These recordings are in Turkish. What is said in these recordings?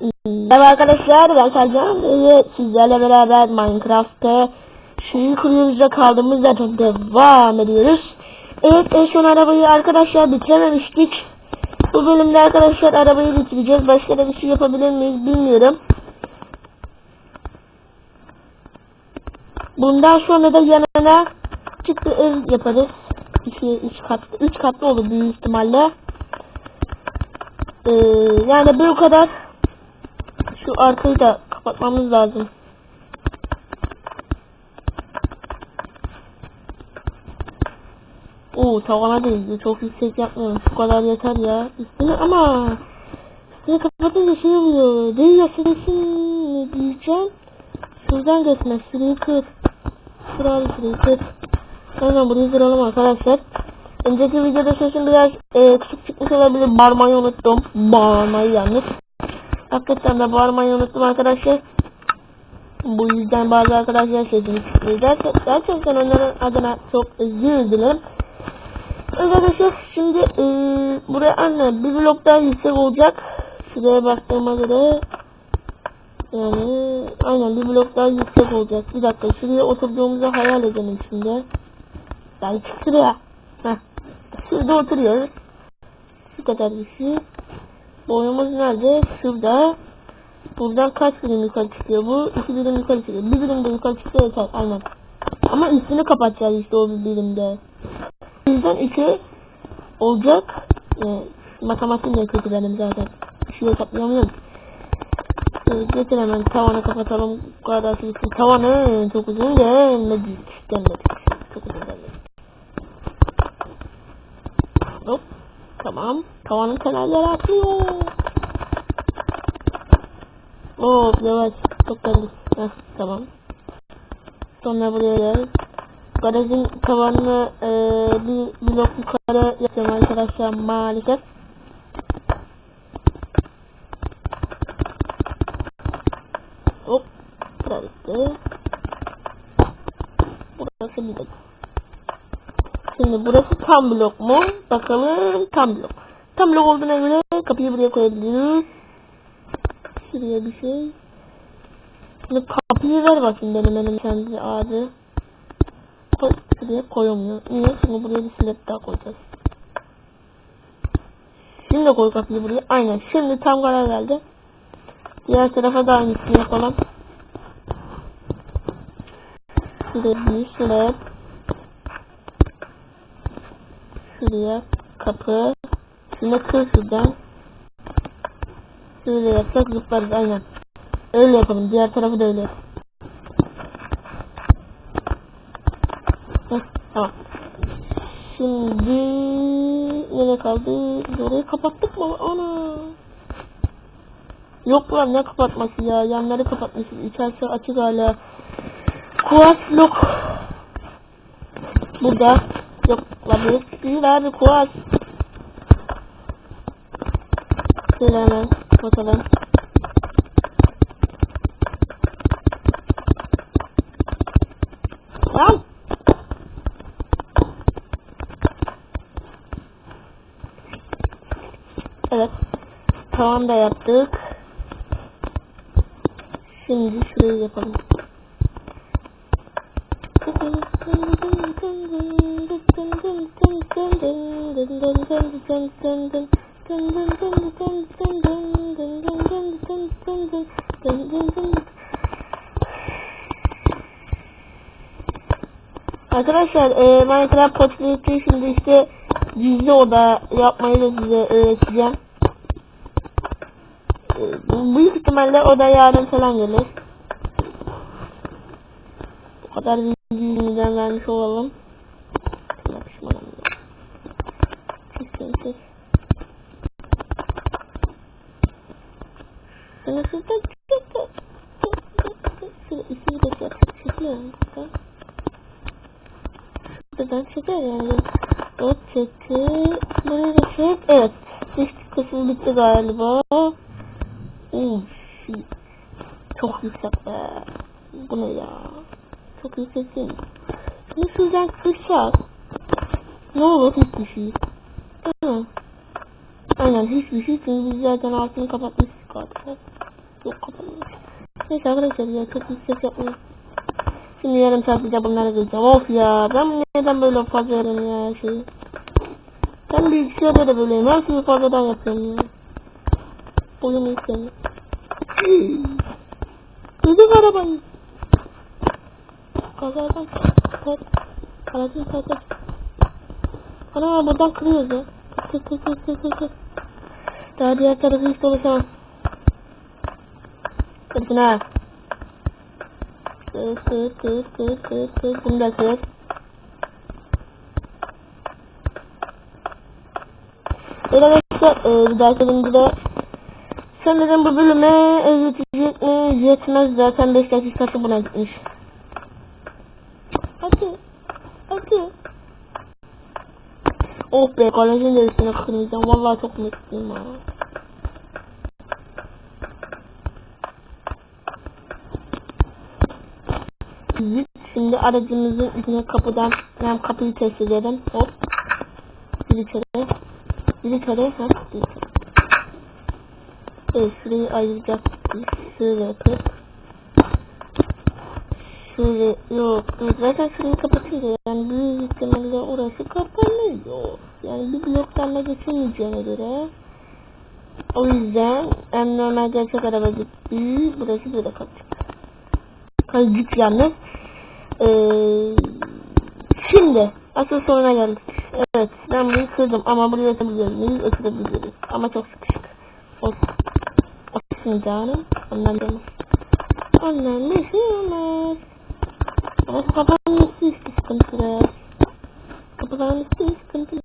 Merhaba arkadaşlar ben Sercan ve sizlerle beraber Minecraft'ta şehir kuruyoruz ve kaldığımız yerden devam ediyoruz. Evet en son arabayı arkadaşlar bitirememiştik. Bu bölümde arkadaşlar arabayı bitireceğiz. Başka da bir şey yapabilir miyiz bilmiyorum. Bundan sonra da yanına bir ev yaparız. İki, üç katlı, üç katlı olur büyük ihtimalle. Ee, yani bu kadar. Şu arkayı da kapatmamız lazım. Oo tavana değdi. Çok yüksek yapmıyorum. Şu kadar yeter ya. Üstüne ama üstüne kapatınca şey oluyor. Değil ya senesin mi diyeceğim. Şuradan geçmez. Şurayı kır. Şurayı şurayı kır. Hemen burayı kıralım arkadaşlar. Önceki videoda sesim biraz e, kısık çıkmış olabilir. Bağırmayı unuttum. Bağırmayı yalnız. Hakikaten de bağırmayı unuttum arkadaşlar. Bu yüzden bazı arkadaşlar sesini çıkmıyor. Gerçek, gerçekten onların adına çok özür dilerim. Arkadaşlar şimdi e, buraya anne bir blok daha yüksek olacak. Şuraya baktığıma göre yani aynen bir blok daha yüksek olacak. Bir dakika şuraya oturduğumuzu hayal edelim şimdi. Yani şuraya. Heh. Şurada oturuyoruz. Şu kadar bir şey. Boyumuz nerede? Şurada. Buradan kaç birim yukarı çıkıyor bu? İki birim yukarı çıkıyor. Bir birim de yukarı çıkıyor yeter. Aynen. Ama üstünü kapatacağız işte o bir birimde. Bizden iki olacak. Ee, matematiğim de kötü benim zaten. Bir şey hesaplayamıyorum. Ee, getir hemen tavanı kapatalım. Kadar sürüksün. Tavanı çok uzun gelmedik. Gelmedik. Çok uzun gelmedik. Hop. Tamam. Tavanın kenarları atıyor. Hop yavaş. Geldik. Heh, tamam. Sonra buraya gel. Garajın tavanını e, bir blok yukarı yapacağım arkadaşlar maalesef. Hop. Burası. Burası bir. Şimdi burası tam blok mu? Bakalım tam blok. Tam blok olduğuna göre kapıyı buraya koyabiliriz. Şuraya bir şey. Şimdi kapıyı ver bakayım benim benim kendi abi. Koy, şuraya koyamıyor. Niye? Şimdi buraya bir silet daha koyacağız. Şimdi koy kapıyı buraya. Aynen. Şimdi tam karar geldi. Diğer tarafa da aynısını yapalım. Şuraya bir silet. Şuraya kapı. Şimdi kır şuradan. Şöyle yapsak zıplarız aynen. Öyle yapalım. Diğer tarafı da öyle. Heh, tamam. Şimdi nereye kaldı? Orayı kapattık mı? Ana. Yok lan ne kapatması ya? Yanları kapatmışız. İçerisi açık hala. Kuas yok. Burada. Yok lan yok. Değil abi kuas. Şöyle hemen kapatalım. Tamam. Evet. Tamam da yaptık. Şimdi şurayı yapalım. Arkadaşlar e, Minecraft Populate'i şimdi işte gizli oda yapmayı da size öğreteceğim. E, büyük ihtimalle o da yarın falan gelir. Bu kadar bilgiden vermiş olalım. Yapışmadan da. Kesin kes. Sana şurada Şurada ismi de çek. Çekiyor. Bak. Şuradan çeker yani. Evet çekti. Buraya da çek. Evet. Dış kısmı bitti galiba. Uf. Çok yüksek be. Bu ne ya? Çok yüksek değil mi? Bunu şuradan kırsak. Ne olur hiçbir şey. Değil mi? Aynen hiçbir şey çünkü biz zaten altını kapatmışız galiba. Yok kapatmamış. Neyse arkadaşlar ya çok yüksek yapmayın. Şimdi yarım saatte bunları kıracağım. Of ya ben neden böyle fazla yarım ya şey. Ben bilgisayarda da böyleyim. Her şeyi fazladan yapıyorum ya. Boyumu istemiyorum. Kırdık arabayı. Kazadan. Aracın kaç. Ana buradan kırıyoruz ya. Kır kır kır kır kır kır. Daha diğer tarafı hiç dolaşamam. Kırsın ha. Kır kır kır kır kır kır. Bunu da kır. Evet arkadaşlar e, bir dahaki bölümde sanırım bu bölüme yetecek mi yetmez zaten 5 dakikası buna gitmiş. Oh be da üstüne kırmayacağım. Vallahi çok mutluyum ha. Şimdi aracımızın üstüne kapıdan hem kapıyı test edelim. Hop. Bir içeri. Bir içeri. Hop. Bir içeri. Evet şurayı ayıracak. Şuraya kır. Şöyle yok. yok. Zaten şurayı kapatınca yani büyük ihtimalle orası kapanıyor. Yani bir bloktan da geçemeyeceğine göre. O yüzden en normal gerçek araba gitti. Burası böyle kalacak. Kalacak yalnız. Ee, şimdi asıl soruna geldik. Evet ben bunu kırdım ama buraya atabiliyoruz. Neyi atabiliyoruz. Ama çok sıkışık. Olsun. Olsun canım. Ondan demez. Ondan şey olmaz. Ama üstü işte sıkıntılı. Kapıların üstü sıkıntılı.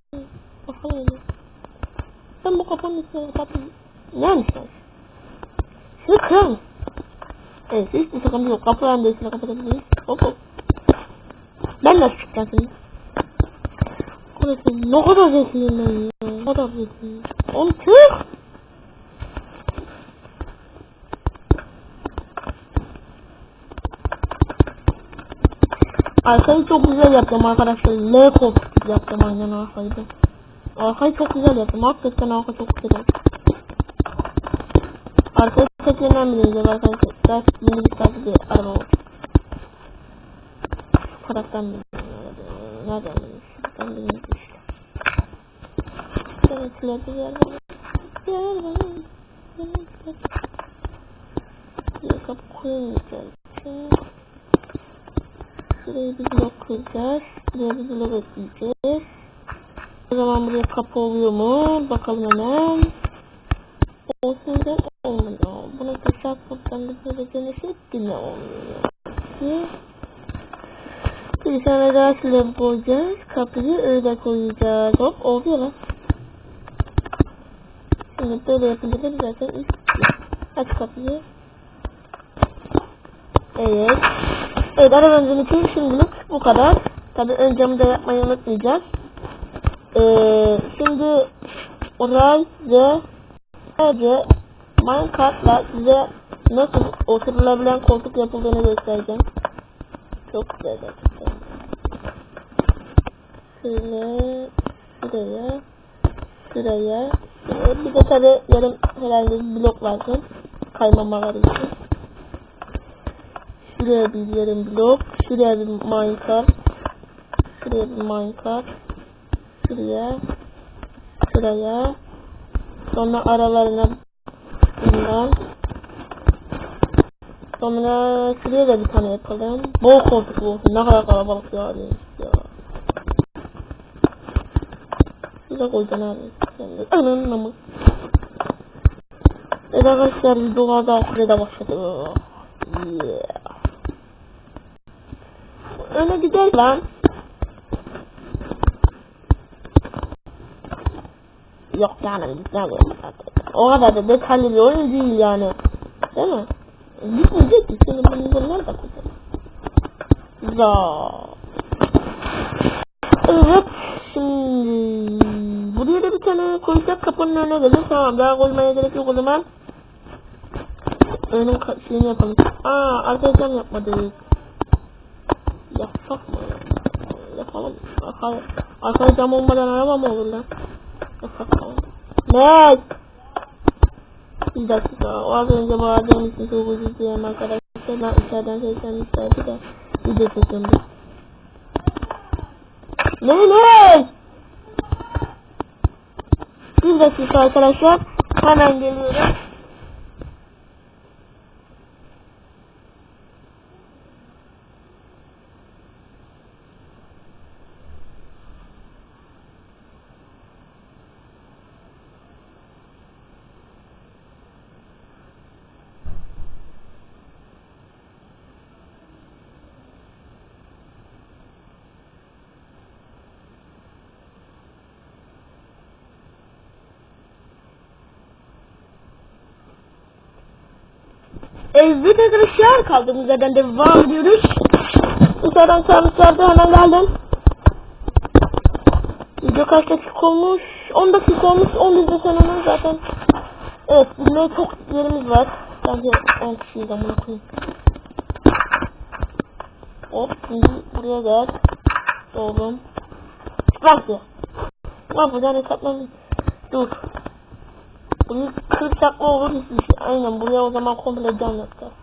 Öyle. Sen bu kafanın üstüne kapı... Ne yapmışsın? Şunu kırar mısın? Evet hiçbir sıkıntı yok. Kapıların da üstüne kapatabiliriz. Hop hop. Ben nasıl çıkacağım şimdi? Burası ne kadar zekiyim ben ya. Ne kadar zekiyim. Oğlum çık. Arkayı çok güzel yaptım arkadaşlar. L yaptım aynen arkayı da. Arkayı çok güzel yaptım. Hakikaten arka çok güzel oldu. Arkayı seçilen bileceğim arkadaşlar. Ders yeni bir tarzı bir araba oldu. Karakter mi? Nereden bilmiş? Ben bilmiyorum işte. İleride bir yer var. Bir yer var. Bir yer var. Bir kapı koyamayacağız. Şurayı bir blok kıracağız. Buraya bir blok ekleyeceğiz. O zaman buraya kapı oluyor mu? Bakalım hemen. Olsun da olmuyor. Buna kaçak buradan da böyle denesek yine olmuyor. Bir tane daha slab koyacağız. Kapıyı öyle koyacağız. Hop oluyor lan. Şimdi böyle yapınca da zaten üst. Aç kapıyı. Evet. Evet arabamızın için şimdilik bu kadar. Tabi ön camı yapmayı unutmayacağız. Ee, şimdi ve sadece Minecart'la size nasıl oturulabilen koltuk yapıldığını göstereceğim. Çok güzel gerçekten. Şöyle şuraya şuraya şuraya bir de tabi yarım herhalde blok lazım kaymamaları için. Şuraya bir yarım blok. Şuraya bir minecart. Şuraya bir minecart. Şuraya. Şuraya. Sonra aralarına bundan. Sonra şuraya da bir tane yapalım. Bol koltuklu olsun. Ne kadar kalabalık ya. ya. Şuraya koyacaksın abi. Ananın namı. Evet arkadaşlar videolarda okurada başladı. Yeah. Öne gider lan. Yok yani güzel O kadar da detaylı bir oyun değil yani. Değil mi? Gitmeyecek ki senin bunu nerede koyacağım? Güzel. Evet. Şimdi buraya da bir tane koyacak kapının önüne gelir. Tamam daha koymaya gerek yok o zaman. Önün şeyini yapalım. Aa arkadaşlar yapmadık. Yapsak mı? Yapalım. Arka, arka cam olmadan araba mı olur lan? Tamam. Ne? Bir dakika. O az önce bağırdığım için çok özür dilerim arkadaşlar. Ben içeriden seslenmişlerdi de. Video çekiyorum. Ne ne? Bir dakika arkadaşlar. Hemen geliyorum. Evet arkadaşlar kaldığımız yerden devam ediyoruz. Dışarıdan çağırmışlardı hemen geldim. Video kaç dakika olmuş? 10 dakika olmuş. 10 dakika sonra zaten. Evet bilmeye çok yerimiz var. Bence 10 kişiyiz amına koyayım. Hop şimdi buraya gel. Oğlum. Bak ya. Bak buradan hesaplamam. Dur. Bunu kırsak mı olur. Aynen buraya o zaman komple cam yapacağız.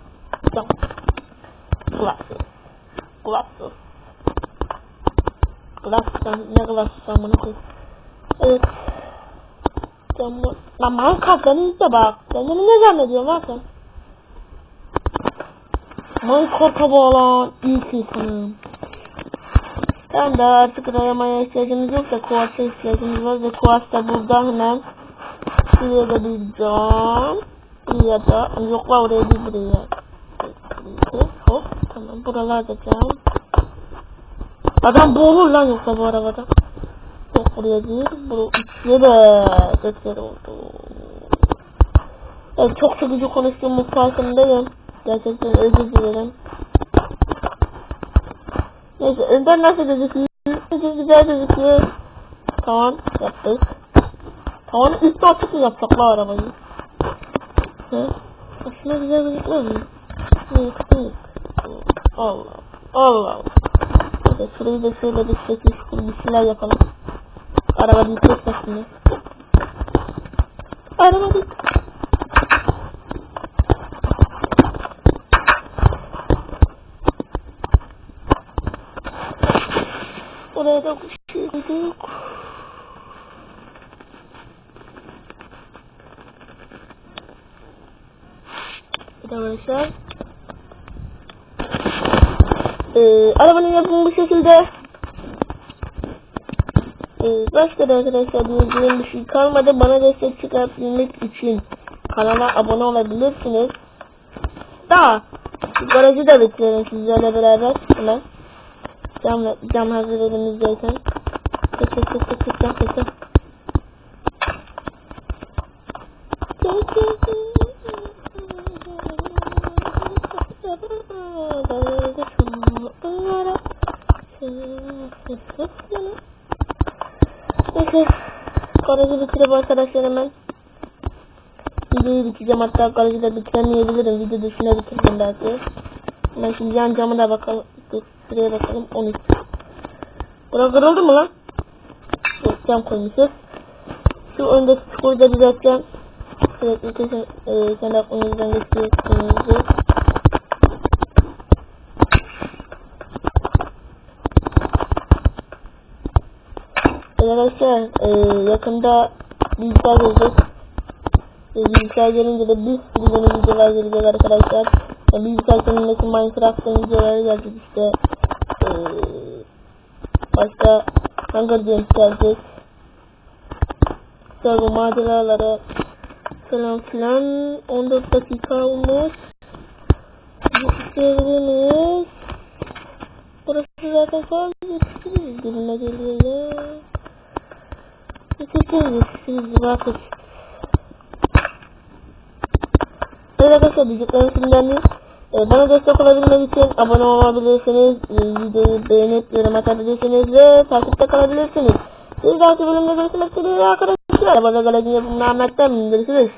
Cam. Glasses. Glasses. Glasses. Ne glasses amına koy. Evet. Cam. Lan Minecraft beni izle bak. Kendini ne zannediyorsun lan sen? Minecraft'a bağlan. İlk insanım. Tamam da artık arayamaya ihtiyacımız yok da kuarsa ihtiyacımız var ve kuars da burada hemen Bir cam. Buraya da yok var oraya değil buraya. Hop tamam buralar cam. Adam boğulur lan yoksa bu arabada. Yok buraya değil. Bu üç yere. Dört yere oldu. Evet çok sıkıcı konuştuğumun farkındayım. Gerçekten özür dilerim. Neyse önden nasıl gözüküyor? Güzel gözüküyor. Tamam yaptık. Tavanın üstü açık mı yapacaklar arabayı? He? Aslında güzel gözükmüyor mu? Yok değil. Allah Allah. Hadi şurayı da şöyle bir şekil şükür bir şeyler yapalım. Araba bir tek başına. Araba bir Oraya da koşuyorduk. Arkadaşlar. Ee, arabanın yapımı bu şekilde. Ee, başka da arkadaşlar diyeceğim bir şey kalmadı. Bana destek çıkartabilmek için kanala abone olabilirsiniz. Daha garajı da bitirelim sizlerle beraber. Cam, cam hazır elimizdeyken. Tık tık tık tık tık. Tık Neyse. Garajı bitirip arkadaşlar hemen. Videoyu bitireceğim hatta garajı da bitiremeyebilirim. Video dışına bitirdim belki. Hemen şimdi yan camı da bakalım. Şuraya bakalım. 13. Bura kırıldı mı lan? Yok cam koymuşuz. Şu öndeki çukuru da düzelteceğim. Sürekli kesin e, kendi aklınızdan geçiyor. Arkadaşlar e, yakında bilgisayar gelecek. E, bilgisayar gelince de bir sürü yeni videolar gelecek arkadaşlar. E, bilgisayar kendindeki Minecraft'ın videoları gelecek işte. E, başka Hunger Games gelecek. Server maceraları falan filan 14 dakika olmuş. Yetiştirebiliriz. Burası zaten fazla yetiştiririz gibime geliyor ya. Siz bakın. Evet arkadaşlar diyeceklerim şimdiden değil. Ee, bana destek olabilmek için abone olabilirsiniz, e, videoyu beğenip yorum atabilirsiniz ve takipte kalabilirsiniz. Bir dahaki bölümde görüşmek üzere arkadaşlar. Arabada galacın yapımını Ahmet'ten görüşürüz.